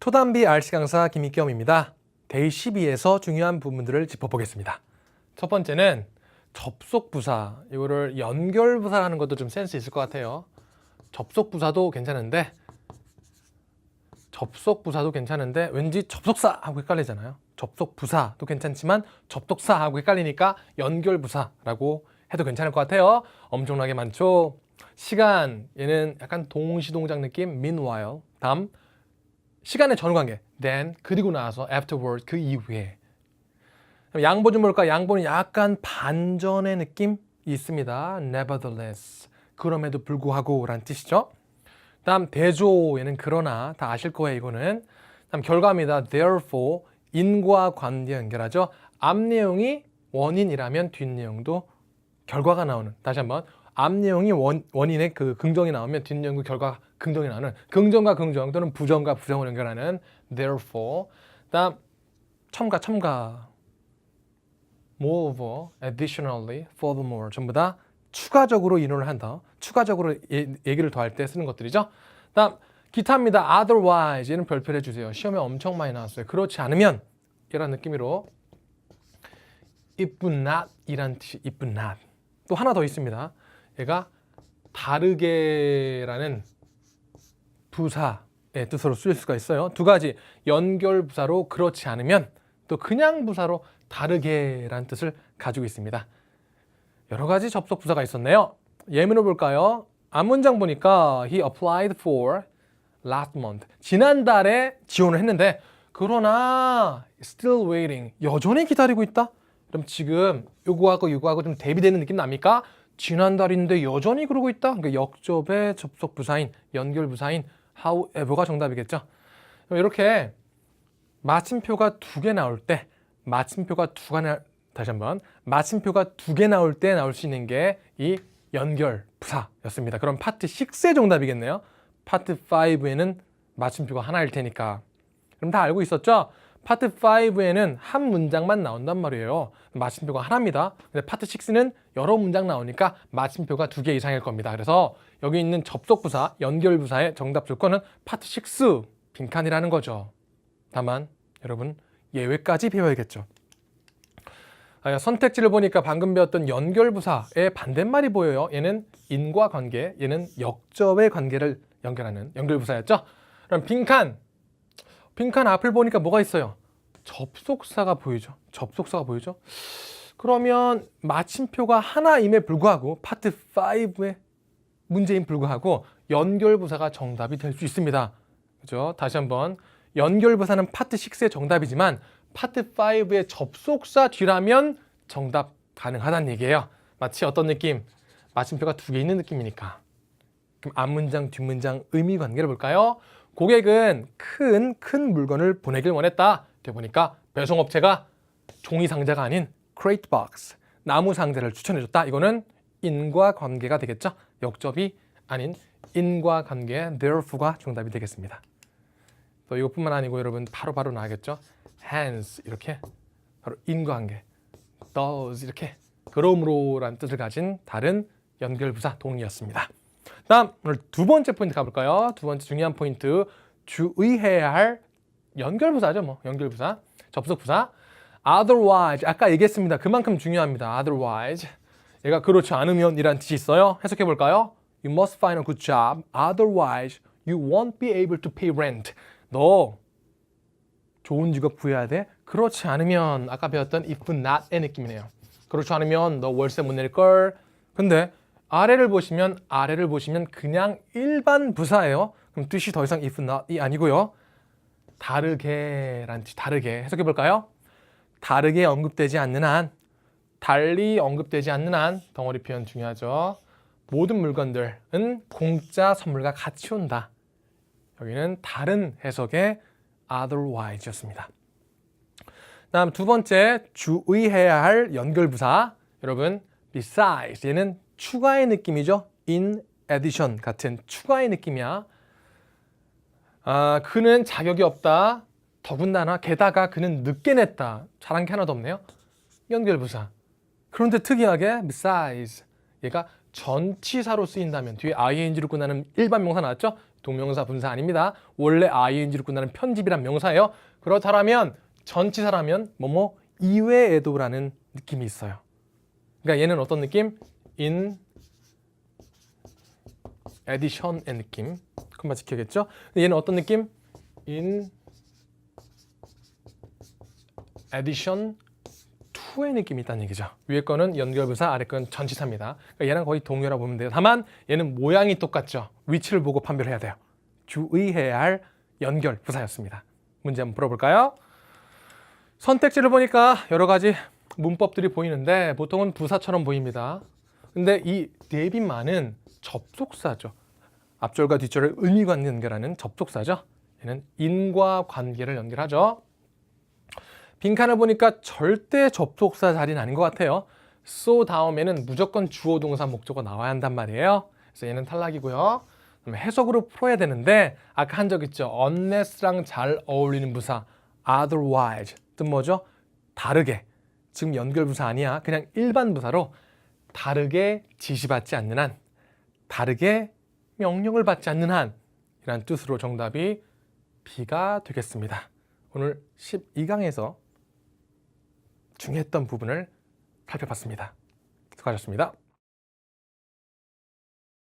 토담비 RC 강사 김익겸입니다. 데이 12에서 중요한 부분들을 짚어보겠습니다. 첫 번째는 접속 부사, 이거를 연결 부사라는 것도 좀 센스 있을 것 같아요. 접속 부사도 괜찮은데 접속 부사도 괜찮은데 왠지 접속사 하고 헷갈리잖아요. 접속 부사도 괜찮지만 접속사 하고 헷갈리니까 연결 부사라고 해도 괜찮을 것 같아요. 엄청나게 많죠. 시간 얘는 약간 동시동작 느낌. Meanwhile 다음 시간의 전관계. Then 그리고 나서 afterward 그 이후에 양보 좀 볼까? 양보는 약간 반전의 느낌이 있습니다. Nevertheless 그럼에도 불구하고라는 뜻이죠. 다음 대조 얘는 그러나 다 아실 거예요 이거는. 다음 결과입니다. Therefore 인과 관계 연결하죠. 앞 내용이 원인이라면 뒷 내용도 결과가 나오는. 다시 한번 앞 내용이 원, 원인의 그 긍정이 나오면 뒷 내용도 결과 긍정이 나오는 긍정과 긍정 또는 부정과 부정을 연결하는 therefore. 다음 첨가 첨가 moreover, additionally, furthermore 전부 다 추가적으로 인용을 한다. 추가적으로 예, 얘기를 더할 때 쓰는 것들이죠. 다음 기타입니다. otherwise 얘는 별표를 해주세요. 시험에 엄청 많이 나왔어요. 그렇지 않으면 이런 느낌으로 if not 이란 뜻이 if not 또 하나 더 있습니다. 얘가 다르게라는 부사의 뜻으로 쓰일 수가 있어요. 두 가지 연결 부사로 그렇지 않으면 또 그냥 부사로 다르게라는 뜻을 가지고 있습니다. 여러 가지 접속 부사가 있었네요. 예문을 볼까요? 앞 문장 보니까 he applied for last month. 지난달에 지원을 했는데 그러나 still waiting. 여전히 기다리고 있다. 그럼 지금 요거하고 요거하고 좀 대비되는 느낌 납니까? 지난달인데 여전히 그러고 있다. 그러니까 역접의 접속 부사인 연결 부사인 however가 정답이겠죠. 이렇게 마침표가 두 개 나올 때 마침표가 두개 나 다시 한번 마침표가 두 개 나올 때 나올 수 있는 게 이 연결 부사였습니다. 그럼 파트 6의 정답이겠네요. 파트 5에는 마침표가 하나일 테니까. 그럼 다 알고 있었죠? 파트 5에는 한 문장만 나온단 말이에요. 마침표가 하나입니다. 근데 파트 6는 여러 문장 나오니까 마침표가 두 개 이상일 겁니다. 그래서 여기 있는 접속 부사, 연결 부사의 정답 조건은 파트 6 빈칸이라는 거죠. 다만 여러분 예외까지 배워야겠죠. 아, 선택지를 보니까 방금 배웠던 연결부사의 반대말이 보여요. 얘는 인과관계, 얘는 역접의 관계를 연결하는 연결부사였죠. 그럼 빈칸, 빈칸 앞을 보니까 뭐가 있어요? 접속사가 보이죠. 접속사가 보이죠. 그러면 마침표가 하나임에 불구하고 파트 5의 문제인 불구하고 연결부사가 정답이 될 수 있습니다. 그죠? 다시 한번 연결부사는 파트 6의 정답이지만 파트 5의 접속사 뒤라면 정답 가능하다는 얘기예요. 마치 어떤 느낌? 마침표가 두 개 있는 느낌이니까. 그럼 앞문장, 뒷문장 의미 관계를 볼까요? 고객은 큰, 큰 물건을 보내길 원했다. 보니까 배송업체가 종이 상자가 아닌 crate box, 나무 상자를 추천해줬다. 이거는 인과관계가 되겠죠. 역접이 아닌 인과관계, therefore가 정답이 되겠습니다. 또 이것뿐만 아니고 여러분 바로바로 나겠죠. hands 이렇게 바로 인과관계, does 이렇게 그러므로라는 뜻을 가진 다른 연결부사 동의였습니다. 다음 오늘 두 번째 포인트 가볼까요? 두 번째 중요한 포인트 주의해야 할 연결부사죠, 뭐 연결부사, 접속부사. Otherwise 아까 얘기했습니다. 그만큼 중요합니다. Otherwise 얘가 그렇지 않으면 이란 뜻이 있어요. 해석해 볼까요? You must find a good job. Otherwise you won't be able to pay rent. 너 좋은 직업 구해야 돼? 그렇지 않으면 아까 배웠던 if not의 느낌이네요. 그렇지 않으면 너 월세 못 낼 걸. 근데 아래를 보시면 아래를 보시면 그냥 일반 부사예요. 그럼 뜻이 더 이상 if not이 아니고요. 다르게란 뜻, 다르게 해석해 볼까요? 다르게 언급되지 않는 한, 달리 언급되지 않는 한 덩어리 표현 중요하죠. 모든 물건들은 공짜 선물과 같이 온다. 여기는 다른 해석의 otherwise였습니다. 다음 두 번째 주의해야 할 연결 부사 여러분 besides 얘는 추가의 느낌이죠. in addition 같은 추가의 느낌이야. 아 그는 자격이 없다. 더군다나 게다가 그는 늦게 냈다. 잘한 게 하나도 없네요. 연결부사. 그런데 특이하게 besides 얘가 전치사로 쓰인다면 뒤에 ing로 끝나는 일반 명사 나왔죠? 동명사 분사 아닙니다. 원래 ing로 끝나는 편집이란 명사예요. 그렇다면 전치사라면 뭐뭐 이외에도라는 느낌이 있어요. 그러니까 얘는 어떤 느낌? In addition의 느낌. 그만 지켜야겠죠? 얘는 어떤 느낌? in addition to의 느낌이 있다는 얘기죠. 위에 거는 연결부사, 아래 거는 전치사입니다. 그러니까 얘랑 거의 동요라 보면 돼요. 다만 얘는 모양이 똑같죠. 위치를 보고 판별해야 돼요. 주의해야 할 연결 부사였습니다. 문제 한번 풀어볼까요? 선택지를 보니까 여러 가지 문법들이 보이는데 보통은 부사처럼 보입니다. 근데 이 대비만은 접속사죠. 앞절과 뒷절을 의미관 연결하는 접속사죠. 얘는 인과 관계를 연결하죠. 빈칸을 보니까 절대 접속사 자리는 아닌 것 같아요. so 다음에는 무조건 주어 동사 목적어 나와야 한단 말이에요. 그래서 얘는 탈락이고요. 해석으로 풀어야 되는데 아까 한 적 있죠. unless랑 잘 어울리는 부사 otherwise 뜻 뭐죠? 다르게 지금 연결 부사 아니야. 그냥 일반 부사로 다르게 지시받지 않는 한 다르게 명령을 받지 않는 한 이란 뜻으로 정답이 B가 되겠습니다. 오늘 12강에서 중요했던 부분을 살펴봤습니다. 수고하셨습니다.